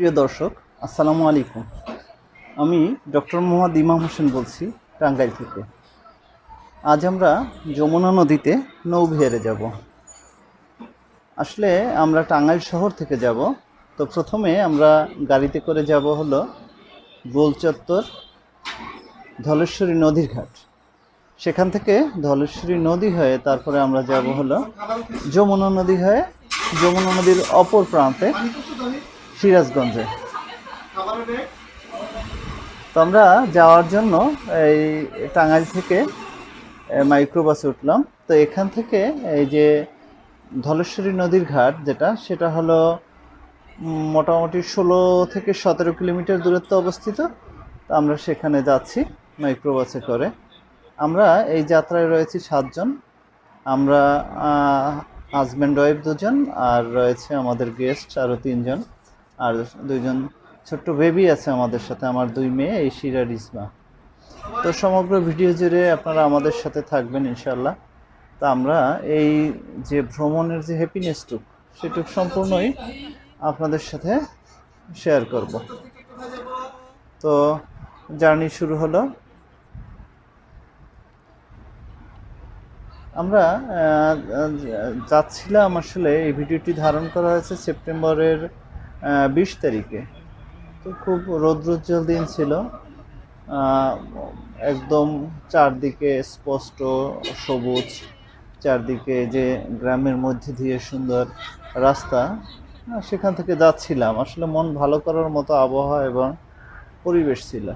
প্রিয় দর্শক, আসসালামু আলাইকুম। আমি ডক্টর মোহাম্মদ ইমাম হোসেন বলছি টাঙ্গাইল থেকে। আজ আমরা যমুনা নদীতে নৌবিহারে যাব। আসলে আমরা টাঙ্গাইল শহর থেকে যাব। তো প্রথমে আমরা গাড়িতে করে যাব হলো গোলচত্বর ধলেশ্বরী নদীর ঘাট। সেখান থেকে ধলেশ্বরী নদী হয়ে তারপরে আমরা যাব হলো যমুনা নদী হয়ে যমুনা নদীর অপর প্রান্তে সিরাজগঞ্জে। তো আমরা যাওয়ার জন্য এই টাঙ্গাইল থেকে মাইক্রোবাসে উঠলাম। তো এখান থেকে এই যে ধলেশ্বরী নদীর ঘাট যেটা, সেটা হলো মোটামুটি ষোলো থেকে সতেরো কিলোমিটার দূরত্ব অবস্থিত। তো আমরা সেখানে যাচ্ছি মাইক্রোবাসে করে। আমরা এই যাত্রায় রয়েছি সাতজন। আমরা হাজব্যান্ড, ওয়াইফ দুজন, আর রয়েছে আমাদের গেস্ট আরও তিনজন। আর দুইজন ছোট্ট বেবি আছে আমাদের সাথে, আমার দুই মেয়ে, এই শিরা রিসমা তো সমগ্র ভিডিও জুড়ে আপনারা আমাদের সাথে থাকবেন ইনশাল্লাহ তা আমরা এই যে ভ্রমণের যে হ্যাপিনেসটুক সেটুক সম্পূর্ণই আপনাদের সাথে শেয়ার করব। তো জার্নি শুরু হলো। আমরা যাচ্ছিলাম আসলে, এই ভিডিওটি ধারণ করা হয়েছে সেপ্টেম্বরের বিশ তারিখে। তো খুব রৌদ্রোজ্জ্বল দিন ছিল। একদম চারদিকে স্পষ্ট সবুজ, চারদিকে যে গ্রামের মধ্যে দিয়ে সুন্দর রাস্তা সেখান থেকে যাচ্ছিলাম। আসলে মন ভালো করার মতো আবহাওয়া এবং পরিবেশ ছিল।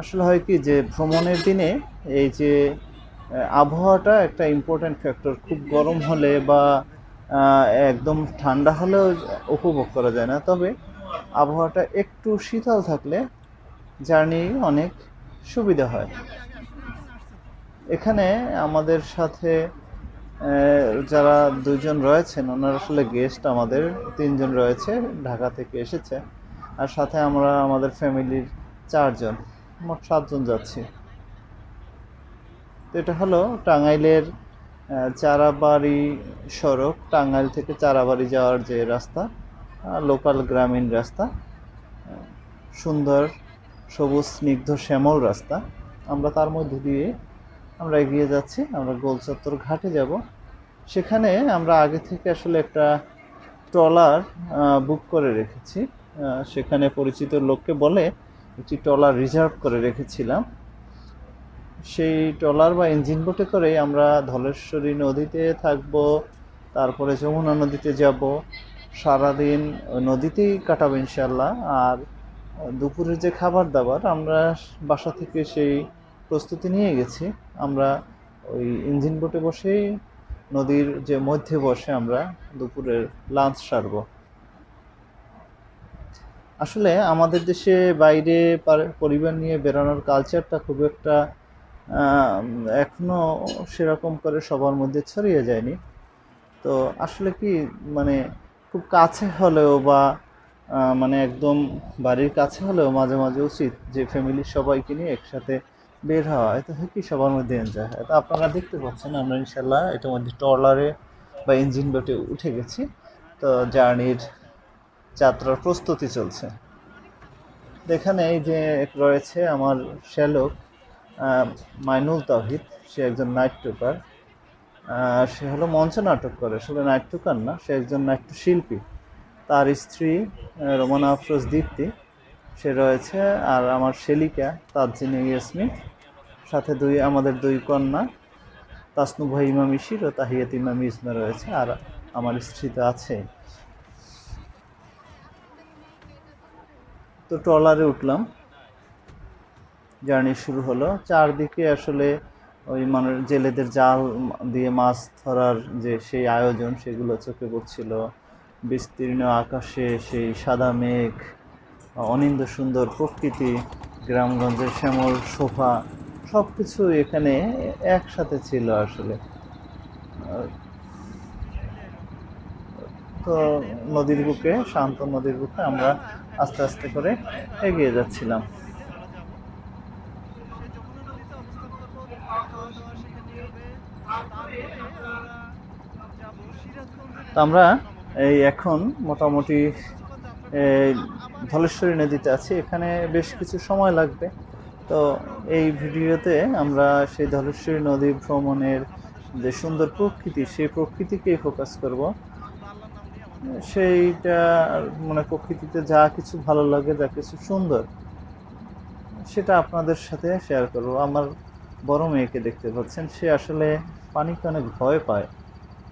আসলে হয় কি যে ভ্রমণের দিনে এই যে আবহাওয়াটা একটা ইম্পর্ট্যান্ট ফ্যাক্টর খুব গরম হলে বা একদম ঠান্ডা হলেও উপভোগ করা যায় না। তবে আবহাওয়াটা একটু শীতল থাকলে জার্নি অনেক সুবিধা হয়। এখানে আমাদের সাথে যারা দুজন রয়েছেন, ওনারা আসলে গেস্ট আমাদের তিনজন রয়েছে, ঢাকা থেকে এসেছে। আর সাথে আমরা, আমাদের ফ্যামিলির চারজন, মোট সাতজন যাচ্ছি। তো এটা হলো টাঙ্গাইলের চারাবাড়ি সড়ক, টাঙ্গাইল থেকে চারাবাড়ি যাওয়ার যে রাস্তা লোকাল গ্রামীণ রাস্তা সুন্দর সবুজ স্নিগ্ধ শ্যামল রাস্তা। আমরা তার মধ্যে দিয়ে আমরা এগিয়ে যাচ্ছি, আমরা গোলচত্বর ঘাটে যাব। সেখানে আমরা আগে থেকে আসলে একটা ট্রলার বুক করে রেখেছি। সেখানে পরিচিত লোককে বলে একটি ট্রলার রিজার্ভ করে রেখেছিলাম। সেই ট্রলার বা ইঞ্জিন বোটে করেই আমরা ধলেশ্বরী নদীতে থাকব, তারপরে যমুনা নদীতে যাব। সারাদিন নদীতেই কাটাবো ইনশাল্লাহ আর দুপুরের যে খাবার দাবার আমরা বাসা থেকে সেই প্রস্তুতি নিয়ে গেছি। আমরা ওই ইঞ্জিন বোটে বসেই নদীর যে মধ্যে বসে আমরা দুপুরের লাঞ্চ সারবো। আসলে আমাদের দেশে বাইরে পরিবার নিয়ে বেরোনোর কালচারটা খুব একটা আহ, এখনও সেরকম করে সবার মধ্যে ছড়িয়ে যায়নি। তো আসলে কি মানে খুব কাছে হলেও বা মানে একদম বাড়ির কাছে হলেও মাঝে মাঝে উচিত যে ফ্যামিলির সবাইকে নিয়ে একসাথে বের হওয়া। এতে কি সবার মধ্যে এনজয় হয়। তো আপনারা দেখতে পাচ্ছেন আমরা ইনশাল্লাহ এটার মধ্যে ট্রলারে বা ইঞ্জিন বোটে উঠে গেছি। তো জার্নির যাত্রার প্রস্তুতি চলছে। এখানে এই যে রয়েছে আমার শ্যালক। মাইনুল তাহিদ সে একজন নাট্যকার সে হলো মঞ্চ নাটক করে, শুধু নাট্যকার না, সে একজন নাট্যশিল্পী তার স্ত্রী রোমানা আফরোজ দীপ্তি, সে রয়েছে। আর আমার শেলিকা তাজিনী ইয়াসমিন সাথে দুই, আমাদের দুই কন্যা, তাসনুভা ইমাম ইসির ও তাহিয়াত ইমাম ইসমা রয়েছে, আর আমার স্ত্রী তো আছে। তো ট্রলারে উঠলাম। জার্নি শুরু হলো। চারদিকে আসলে ওই মানুষ জেলেদের জাল দিয়ে মাছ ধরার যে সেই আয়োজন, সেগুলো চোখে পড়ছিল। বিস্তীর্ণ আকাশে সেই সাদা মেঘ, অনিন্দ সুন্দর প্রকৃতি, গ্রামগঞ্জের শ্যামল শোভা সব কিছু এখানে একসাথে ছিল আসলে। তো নদীর বুকে, শান্ত নদীর বুকে আমরা আস্তে আস্তে করে এগিয়ে যাচ্ছিলাম। তো আমরা এই এখন মোটামুটি ধলেশ্বরী নদীতে আছি। এখানে বেশ কিছু সময় লাগবে। তো এই ভিডিওতে আমরা সেই ধলেশ্বরী নদী ভ্রমণের যে সুন্দর প্রকৃতি, সেই প্রকৃতিকেই ফোকাস করব। সেইটা মানে প্রকৃতিতে যা কিছু ভালো লাগে, যা কিছু সুন্দর, সেটা আপনাদের সাথে শেয়ার করব। আমার বড় মেয়েকে দেখতে পাচ্ছেন। সে আসলে পানিকে অনেক ভয় পায়।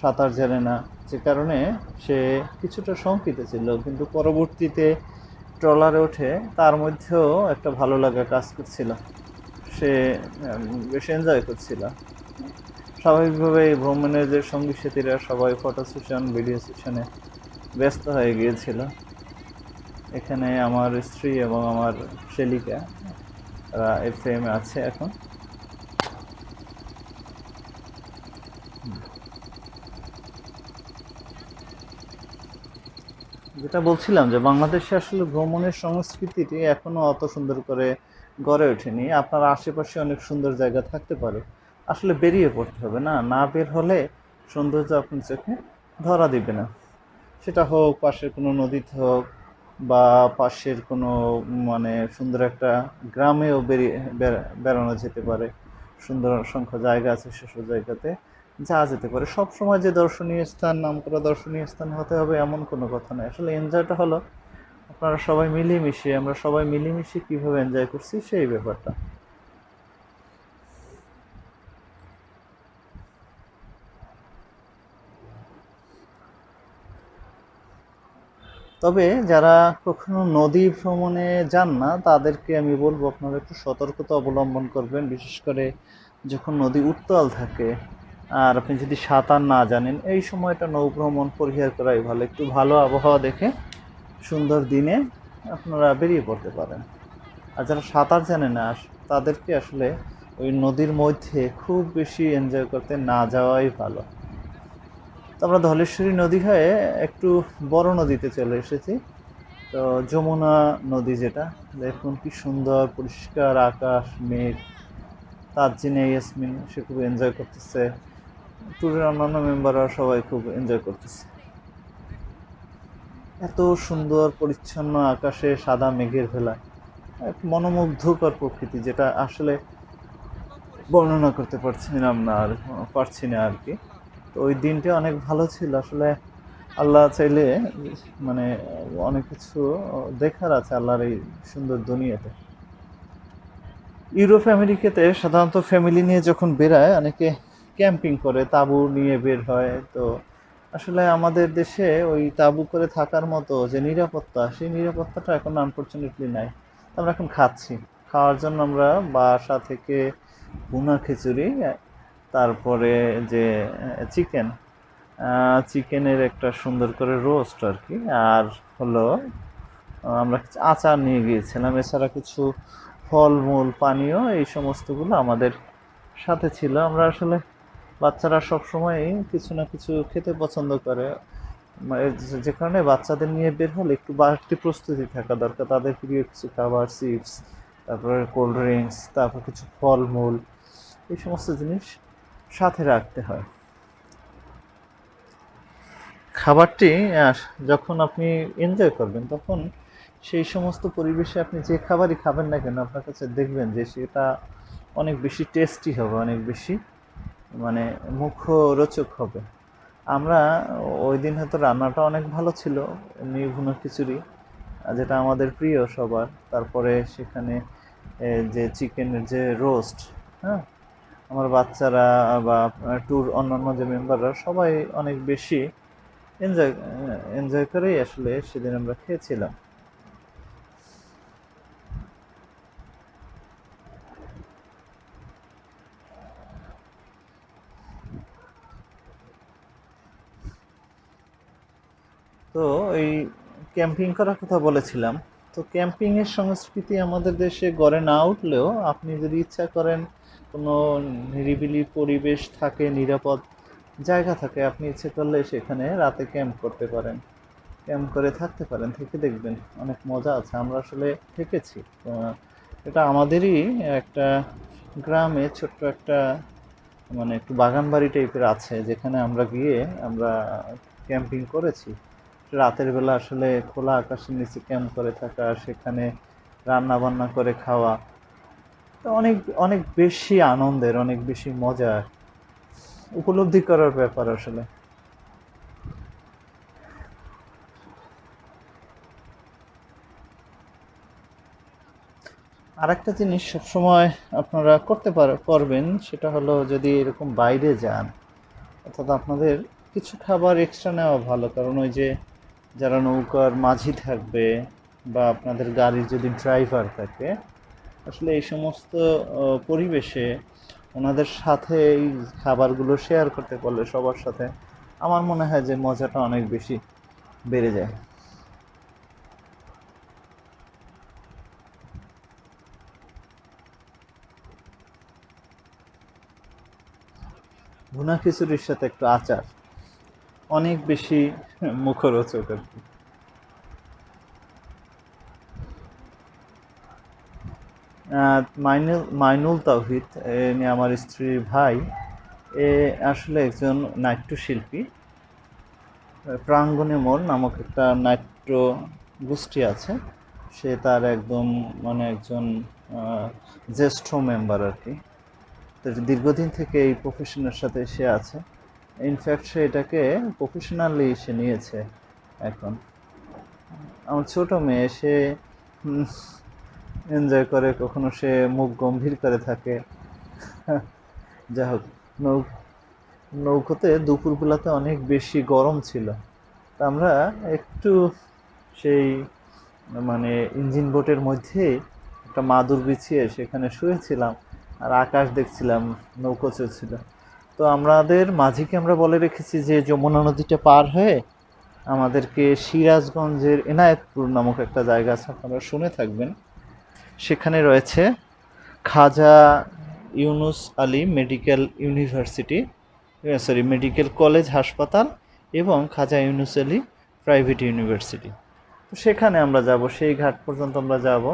সাঁতার জানে না, যে কারণে সে কিছুটা শঙ্কিত ছিল। কিন্তু পরবর্তীতে ট্রলারে ওঠে, তার মধ্যেও একটা ভালো লাগা কাজ করছিল। সে বেশ এনজয় করছিল। স্বাভাবিকভাবে এই ভ্রমণের যে সঙ্গী সাথীরা সবাই ফটো সেশন ভিডিও সেশনে ব্যস্ত হয়ে গিয়েছিল। এখানে আমার স্ত্রী এবং আমার শেলিকা এই ফ্রেমে আছে এখন। যেটা বলছিলাম যে বাংলাদেশে আসলে ভ্রমণের সংস্কৃতিটি এখনও অত সুন্দর করে গড়ে ওঠেনি। আপনার আশেপাশে অনেক সুন্দর জায়গা থাকতে পারে। আসলে বেরিয়ে পড়তে হবে না না বের হলে সৌন্দর্য আপনার চোখে ধরা দিবে না। সেটা হোক, পাশের কোনো নদীতে হোক বা পাশের কোনো মানে সুন্দর একটা গ্রামেও বেরিয়ে বেড়ানো যেতে পারে। সুন্দর অসংখ্য জায়গা আছে সেসব জায়গাতে। যা যেতে পারে। সব সময় যে দর্শনীয় স্থান, নামকরা দর্শনীয় স্থান হতে হবে এমন কোনো কথা নয়। আসলে এনজয়টা হলো আপনারা সবাই মিলেমিশে, আমরা সবাই মিলেমিশে কীভাবে এনজয় করছি সেই ব্যাপারটা। তবে যারা কখনো নদী ভ্রমণে যান না, তাদেরকে আমি বলব আপনারা একটু সতর্কতা অবলম্বন করবেন। বিশেষ করে যখন নদী উত্তাল থাকে আর আপনি যদি সাঁতার না জানেন, এই সময়টা নৌ ভ্রমণ পরিহার করাই ভালো। একটু ভালো আবহাওয়া দেখে সুন্দর দিনে আপনারা বেরিয়ে পড়তে পারেন। আর যারা সাঁতার জানে না তাদেরকে আসলে ওই নদীর মধ্যে খুব বেশি এনজয় করতে না যাওয়াই ভালো। তো আমরা ধলেশ্বরী নদী হয়ে একটু বড় নদীতে চলে এসেছি। তো যমুনা নদী যেটা, দেখুন কি সুন্দর, পরিষ্কার আকাশ, মেঘ। তার যিনি ইয়াসমিন, সে খুব এনজয় করতেছে। ট্যুরের অন্যান্য মেম্বাররা সবাই খুব এনজয় করতেছে। এত সুন্দর, পরিচ্ছন্ন আকাশে সাদা মেঘের ভেলা, এক মনোমুগ্ধকর প্রকৃতি যেটা আসলে বর্ণনা করতে পারছিলাম না আর, পারছি না আর কি। তো ওই দিনটা অনেক ভালো ছিল। আসলে আল্লাহ চাইলে মানে অনেক কিছু দেখার আছে আল্লাহর এই সুন্দর দুনিয়াতে। ইউরোপ, আমেরিকাতে সাধারণত ফ্যামিলি নিয়ে যখন বেরায় অনেকে ক্যাম্পিং করে, তাঁবু নিয়ে বের হয়। তো আসলে আমাদের দেশে ওই তাঁবু করে থাকার মতো যে নিরাপত্তা, সেই নিরাপত্তাটা এখন আনফর্চুনেটলি নাই। আমরা এখন খাচ্ছি। খাওয়ার জন্য আমরা বাসা থেকে ভুনা খিচুড়ি, তারপরে যে চিকেন। চিকেনের একটা সুন্দর করে রোস্ট আর কি আর হলো, আমরা আচার নিয়ে গিয়েছিলাম। এছাড়া কিছু ফলমূল, পানীয়, এই সমস্তগুলো আমাদের সাথে ছিল। আমরা আসলে বাচ্চারা সব সময় কিছু না কিছু খেতে পছন্দ করে। যে- কারণে বাচ্চাদের নিয়ে বের হলে একটু বাড়তি প্রস্তুতি থাকা দরকার। তাদের প্রিয় কিছু খাবার, চিপস, তারপরে কোল্ড ড্রিঙ্কস, তারপর কিছু ফলমূল, এই সমস্ত জিনিস সাথে রাখতে হয়। খাবারটি যখন আপনি এনজয় করবেন, তখন সেই সমস্ত পরিবেশে আপনি যে খাবারই খাবেন না কেন, আপনার কাছে দেখবেন যে সেটা অনেক বেশি টেস্টি হবে, অনেক বেশি মানে মুখরোচক হবে। আমরা ওই দিন হয়তো রান্নাটা অনেক ভালো ছিল, এমনি খিচুড়ি যেটা আমাদের প্রিয় সবার। তারপরে সেখানে যে চিকেনের যে রোস্ট হ্যাঁ? আমার বাচ্চারা বা ট্যুর অন্যান্য যে মেম্বাররা সবাই অনেক বেশি এনজয় এনজয় করেই আসলে সেদিন আমরা খেয়েছিলাম। এই ক্যাম্পিং করার কথা বলেছিলাম। তো ক্যাম্পিংয়ের সংস্কৃতি আমাদের দেশে গড়ে না উঠলেও আপনি যদি ইচ্ছা করেন কোনো নিরিবিলি পরিবেশ থাকে, নিরাপদ জায়গা থাকে, আপনি ইচ্ছে করলে সেখানে রাতে ক্যাম্প করতে পারেন। ক্যাম্প করে থাকতে পারেন, থেকে দেখবেন অনেক মজা আছে। আমরা আসলে থেকেছি। এটা আমাদেরই একটা গ্রামে ছোট্ট একটা মানে একটু বাগান বাড়ি টাইপের আছে, যেখানে আমরা গিয়ে আমরা ক্যাম্পিং করেছি। রাতের বেলা আসলে খোলা আকাশের নিচে ক্যাম্প করে থাকা, সেখানে রান্না বান্না করে খাওয়া অনেক অনেক বেশি আনন্দের, অনেক বেশি মজার উপলব্ধি করার ব্যাপার আসলে। আরেকটা জিনিস সবসময় আপনারা করতে পার- পারবেন সেটা হলো যদি এরকম বাইরে যান, অর্থাৎ আপনাদের কিছু খাবার এক্সট্রা নেওয়া ভালো, কারণ ওই যে যারা নৌকার মাঝি থাকবে বা আপনাদের গাড়ির যদি ড্রাইভার থাকে, আসলে এই সমস্ত পরিবেশে ওনাদের সাথে এই খাবারগুলো শেয়ার করতে পারলে সবার সাথে আমার মনে হয় যে মজাটা অনেক বেশি বেড়ে যায়। ভুনা খিচুড়ির সাথে একটু আচার। অনেক বেশি মুখরোচক আর কি। মাইনুল মাইনুল তাওহিদ, এ আমার স্ত্রীর ভাই, এ আসলে একজন নাট্যশিল্পী। প্রাঙ্গণে মোড় নামক একটা নাট্য গোষ্ঠী আছে। সে তার একদম মানে একজন জ্যেষ্ঠ মেম্বার আর কি। দীর্ঘদিন থেকে এই প্রফেশনের সাথে সে আছে। ইনফ্যাক্ট সে এটাকে প্রফেশনালি সে নিয়েছে এখন। আমার ছোট মেয়ে, সে এনজয় করে, কখনো সে মুখ গম্ভীর করে থাকে। যাই হোক, নৌ নৌকোতে দুপুরবেলাতে অনেক বেশি গরম ছিল। তা আমরা একটু সেই মানে ইঞ্জিন বোটের মধ্যে একটা মাদুর বিছিয়ে সেখানে শুয়েছিলাম। আর আকাশ দেখছিলাম, নৌকো চলছিল। তো আমাদের মাঝিকে আমরা বলে রেখেছি যে যমুনা নদীটা পার হয়ে আমাদেরকে সিরাজগঞ্জের এনায়েতপুর নামক একটা জায়গা আছে, আপনারা শুনে থাকবেন। সেখানে রয়েছে Khaja Yunus Ali medical university sorry, medical college, হাসপাতাল এবং খাজা ইউনুস আলী প্রাইভেট ইউনিভার্সিটি। তো সেখানে আমরা যাব, সেই ঘাট পর্যন্ত আমরা যাব।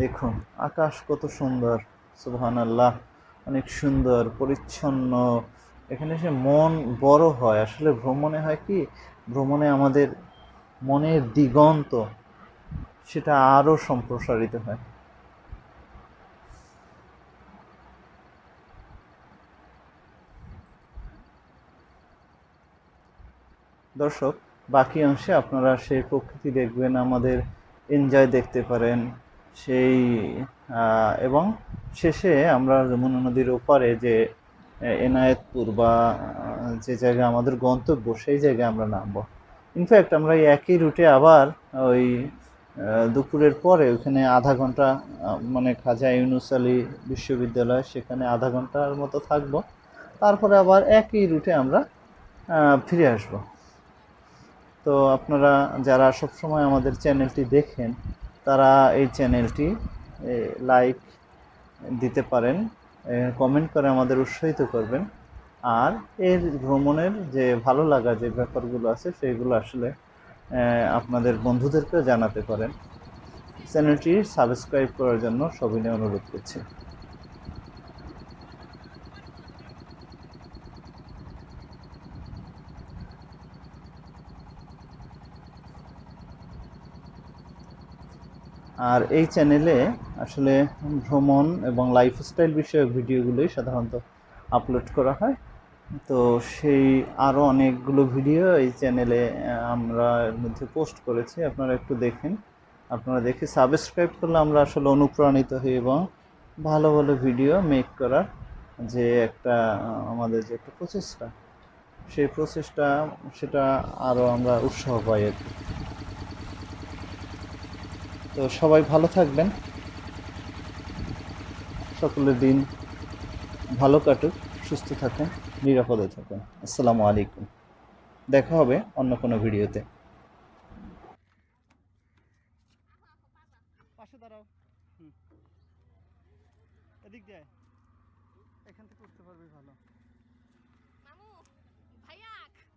দেখুন, আকাশ কত সুন্দর সুবহান আল্লাহ অনেক সুন্দর, পরিচ্ছন্ন। এখানে সে মন বড় হয়। আসলে ভ্রমণে হয় কি? ভ্রমণে আমাদের মনের দিগন্ত সেটা আরও সম্প্রসারিত হয়। দর্শক, বাকি অংশে আপনারা সেই প্রকৃতি দেখবেন, আমাদের এনজয় দেখতে পারেন, সেই এবং শেষে আমরা যমুনা নদীর ওপারে যে এনায়েতপুর বা যে জায়গা আমাদের গন্তব্য, সেই জায়গায় আমরা নামবো। ইনফ্যাক্ট আমরা এই একই রুটে আবার ওই দুপুরের পরে ওখানে আধা ঘণ্টা মানে খাজা ইউনুস আলী বিশ্ববিদ্যালয়, সেখানে আধা ঘণ্টার মতো থাকব। তারপরে আবার একই রুটে আমরা ফিরে আসব। তো আপনারা যারা সবসময় আমাদের চ্যানেলটি দেখেন, তারা এই চ্যানেলটি লাইক দিতে পারেন কমেন্ট করে আমাদের উৎসাহিত করবেন। আর এর ভ্রমণের যে ভালো লাগা যে ব্যাপারগুলো আছে, সেগুলো আসলে আপনাদের বন্ধুদেরকেও জানাতে পারেন। চ্যানেলটি সাবস্ক্রাইব করার জন্য সবিনয় অনুরোধ করছি। আর এই চ্যানেলে আসলে ভ্রমণ এবং লাইফস্টাইল বিষয়ক ভিডিওগুলোই সাধারণত আপলোড করা হয়। তো সেই আরও অনেকগুলো ভিডিও এই চ্যানেলে আমরা এর মধ্যে পোস্ট করেছি। আপনারা একটু দেখেন। আপনারা দেখে সাবস্ক্রাইব করলে আমরা আসলে অনুপ্রাণিত হই এবং ভালো ভালো ভিডিও মেক করার যে একটা আমাদের যে একটা প্রচেষ্টা, সেই প্রচেষ্টা, সেটা আরও আমরা উৎসাহ পাই আর কি। তো সবাই ভালো থাকবেন। সকলের দিন ভালো কাটুক, সুস্থ থাকুন, নিরাপদে থাকুন। আসসালামু আলাইকুম। দেখা হবে অন্য কোনো ভিডিওতে।